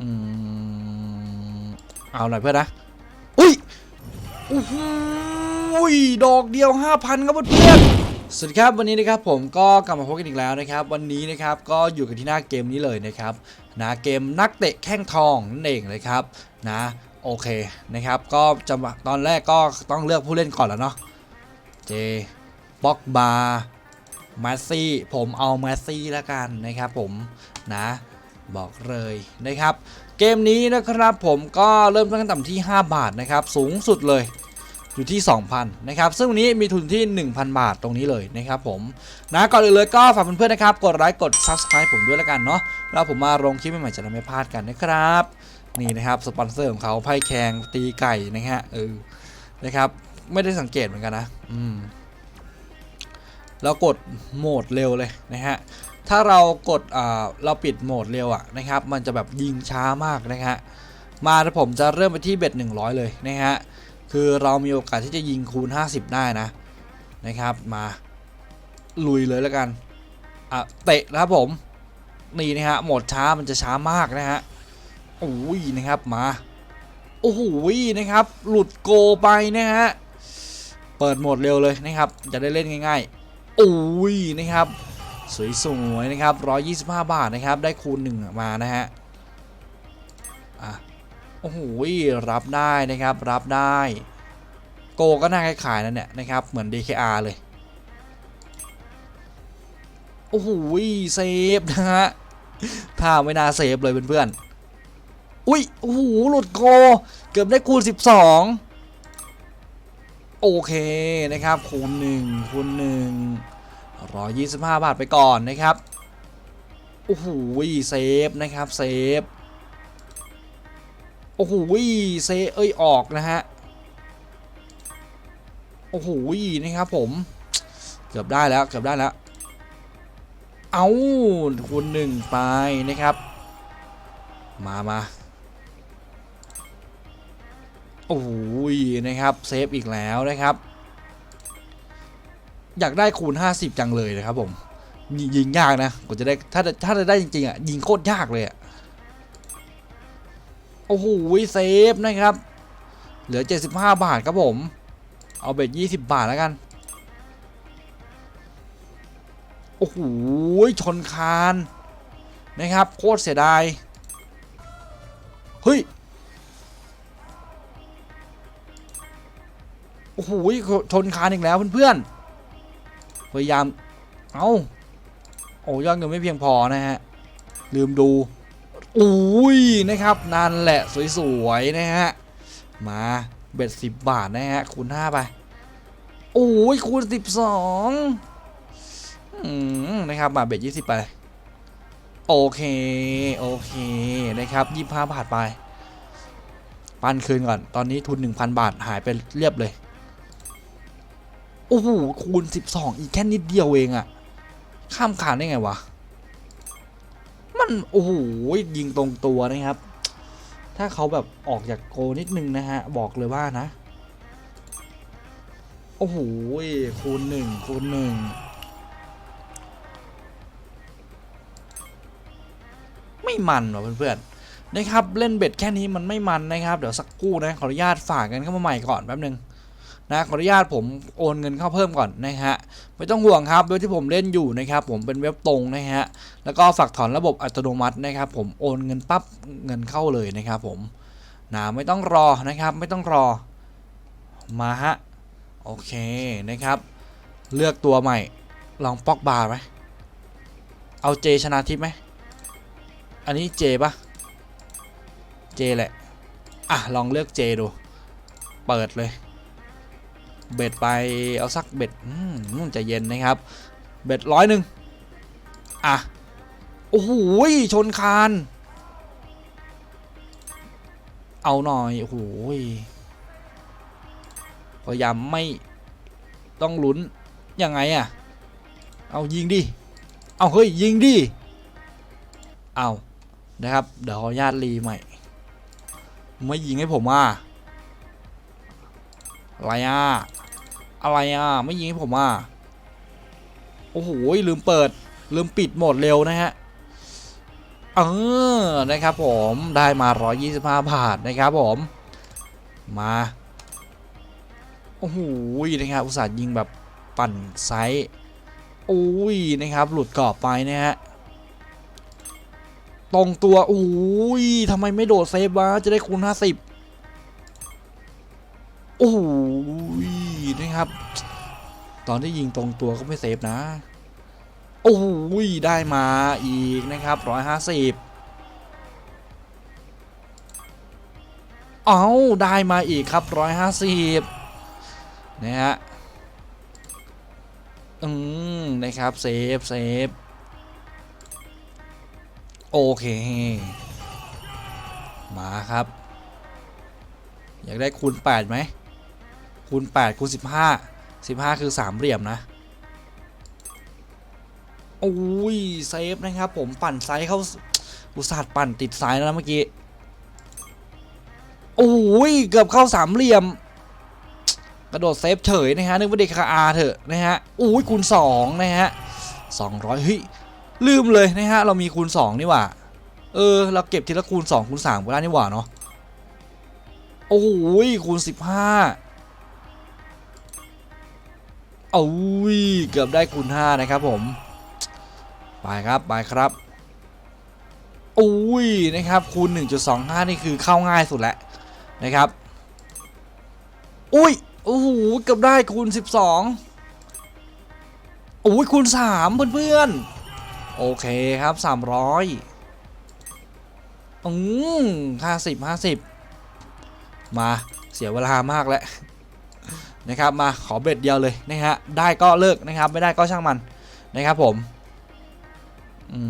อืมเอาหน่อยเพื่อนนะ อุ้ยโอ้โหดอกเดียว5,000ครับเพื่อนสวัสดีครับวันนี้นะครับผมก็กลับมาพบกันอีกแล้วนะครับ วันนี้นะครับก็อยู่กันที่หน้าเกมนี้เลยนะครับนะเกมนักเตะแข้งทองนั่นเองนะครับนะโอเคนะครับ ก็จะตอนแรกก็ต้องเลือกผู้เล่นก่อนแล้วเนาะเจบ็อกบาแมสซี่ผมเอาแมสซี่แล้วกันนะครับผมนะ บอกเลยนะครับ เกมนี้นะครับผมก็เริ่มต้นต่ำที่ 5 บาทนะครับ สูงสุดเลยอยู่ที่ 2,000 นะครับ ซึ่งวันนี้มีทุนที่ 1,000 บาทตรงนี้เลยนะครับผมนะก่อนอื่นเลยก็ฝากเพื่อนๆนะครับ กดไลค์กด Subscribe ผมด้วยแล้วกันเนาะแล้วผมมาลงคลิปใหม่ๆจะได้ไม่พลาดกันนะครับ นี่นะครับ สปอนเซอร์ของเขาไพ่แข่งตีไก่นะฮะเออนะครับ ไม่ได้สังเกตเหมือนกันนะ อืมแล้วกดโหมดเร็วเลยนะฮะ ถ้าเรากดเราปิดโหมดเร็วอะนะครับ มันจะแบบยิงช้ามากนะฮะ มาถ้าผมจะเริ่มไปที่เบ็ด100 เลยนะฮะ คือเรามีโอกาสที่จะยิงคูณ 50 ได้นะนะครับ มาลุยเลยแล้วกันอะเตะนะครับผม นี่นะฮะโหมดช้ามันจะช้ามากนะฮะโอ้ยนะครับมา โอ้โหนะครับ หลุดโกไปนะฮะ เปิดโหมดเร็วเลยนะครับ จะได้เล่นง่ายๆโอ้ยนะครับ สวยๆนะครับ 125 บาทนะครับ ได้คูณหนึ่งมานะฮะ อะ โอ้โห รับได้นะครับ รับได้ โกก็น่าขายๆนั่นเนี่ยนะครับ เหมือน DKR เลย โอ้โห เซฟนะฮะถ้าไม่น่าเซฟเลยเพื่อนๆ อุ้ย โอ้โห หลุดโก เกือบได้คูณ 12 โอเคนะครับ คูณ 1 คูณ 1 125 บาทไปก่อนนะครับ โอ้โหเซฟนะครับเซฟ โอ้โหเซฟเอ้ยออกนะฮะ โอ้โหนะครับผมเกือบได้แล้วเกือบได้แล้ว เอาคูณหนึ่งไปนะครับ มามาโอ้โหนะครับเซฟอีกแล้วนะครับ อยากได้คูณ 50 จังเลยนะครับผมยยิงยากนะกว่าจะได้ถ้าถ้าจะได้จริงๆอะยิงโคตรยากเลยอะโอ้โหเซฟนะครับ เหลือ 75 บาทครับผม เอาเบ็ด20 บาทแล้วกัน โอ้โหชนคานนะครับ โคตรเสียดาย เฮ้ยโอ้โหชนคานอีกแล้วเพื่อนๆ พยายาม เอาโอ้ยอดเงินไม่เพียงพอนะฮะ ลืมดู อุ้ยนะครับ นั่นแหละสวยๆนะฮะ มาเบ็ดสิบบาทนะฮะ คูณห้าไป โอ้ยคูณสิบสองนะครับมาเบ็ดยี่สิบไป โอเค โอเคนะครับยี่ห้าบาทไป ปันคืนก่อน ตอนนี้ทุน1,000บาทหายไปเรียบเลย โอ้โหคูณ 12 อีกแค่นิดเดียวเองอะข้ามขานได้ไงวะ มัน โอ้โหยิงตรงตัวนะครับ ถ้าเขาแบบออกจากโกนิดนึงนะฮะ บอกเลยว่านะ โอ้โหคูณหนึ่งคูณหนึ่งไม่มันหรอเพื่อนๆนะครับ เล่นเบ็ดแค่นี้มันไม่มันนะครับ เดี๋ยวสักครู่นะ ขออนุญาตฝากกันเข้ามาใหม่ก่อนแป๊บนึง นะขออนุญาตผมโอนเงินเข้าเพิ่มก่อนนะฮะไม่ต้องห่วงครับเว็บที่ผมเล่นอยู่นะครับผมเป็นเว็บตรงนะฮะแล้วก็ฝากถอนระบบอัตโนมัตินะครับ ผมโอนเงินปั๊บเงินเข้าเลยนะครับผมนะไม่ต้องรอนะครับไม่ต้องรอมาฮะโอเคนะครับ เลือกตัวใหม่ลองปอกบาร์ไหมเอาเจชนะทิพไหมอันนี้เจปะเจแหละ อะ ลองเลือกเจดู เปิดเลย เบ็ดไปเอาสักเบ็ดอืมใจะเย็นนะครับ เบ็ดร้อยหนึ่งอะ โอ้โหชนคาน เอาหน่อย โอ้โหพยายามไม่ต้องลุ้น ยังไงอะเอายิงดิ เอาเฮ้ยยิงดิ เอานะครับ เดี๋ยวขออนุญาตรีใหม่ ไม่ยิงให้ผมอะอะไรอะ อะไรอะ ไม่ยิงให้ผมอะ โอ้โห ลืมเปิด ลืมปิดโหมดเร็วนะฮะเอออ นะครับผม ได้มา 125 บาทนะครับผม มา โอ้โห นะครับ อุตส่าห์ยิงแบบปั่นไซส์โอ้ย นะครับ หลุดกรอบไปนะฮะตรงตัวโอ้ยทำไมไม่โดดเซฟวะ จะได้คูณ 50 โอ้ย นะครับ ตอนที่ยิงตรงตัวก็ไม่เซฟนะ โอ้ยได้มาอีกนะครับ150เอาได้มาอีกครับ150นะฮะอืมนะครับเซฟเซฟโอเค มาครับ อยากได้คูณ8ไหม คูณ8คูณ15 15 คือสามเหลี่ยมนะโอ้ยเซฟนะครับ ผมปั่นไซส์เข้าอุตส่าห์ปั่นติดไซส์แล้วนะเมื่อกี้โอ้ยเกือบเข้าสามเหลี่ยม กระโดดเซฟเฉยนะฮะนึกว่าเด็กคาอาเถอะนะฮะโอ้ยคูณ2นะฮะ200เฮ้ยลืมเลยนะฮะเรามีคูณ2นี่หว่าเออเราเก็บทีละคูณ2คูณ3ก็ได้นี่หว่าเนาะโอ้ยคูณ15 โอ้ยเกือบได้คูณ5นะครับผม ไปครับไปครับโอ้ยนะครับคูณ 1.25 นี่คือเข้าง่ายสุดแล้วนะครับ อุ้ยโอ้โหเกือบได้คูณ 12โอ้ยคูณ 3 เพื่อนๆ โอเคครับ 300อืม50 50 มาเสียเวลามากแล้ว นะครับมาขอเบ็ดเดียวเลยนะฮะได้ก็เลิกนะครับไม่ได้ก็ช่างมันนะครับผมอื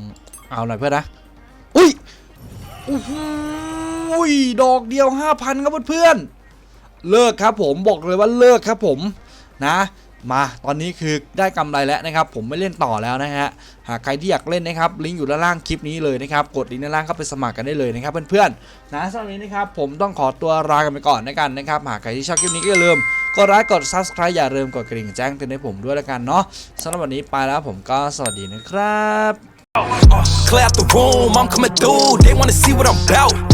มเอาหน่อยเพื่อนนะอุ้ยอุ้ยดอกเดียว5,000ครับเพื่อนเลิกครับผมบอกเลยว่าเลิกครับผมนะ มาตอนนี้คือได้กำไรแล้วนะครับ ผมไม่เล่นต่อแล้วนะฮะหากใครที่อยากเล่นนะครับลิงก์อยู่ด้านล่างคลิปนี้เลยนะครับกดลิงก์ด้านล่างเข้าไปสมัครกันได้เลยนะครับเพื่อนๆนะสำหรับนี้นะครับผมต้องขอตัวลากันไปก่อนนะกันนะครับหากใครที่ชอบคลิปนี้ก็อย่าลืมกดไลค์กด subscribe อย่าลืมกดกระดิ่งแจ้งเตือนให้ผมด้วยแล้วกันเนาะสำหรับวันนี้ไปแล้วผมก็สวัสดีนะครับ Clear out the room, I'm coming through. They wanna see what I'm about.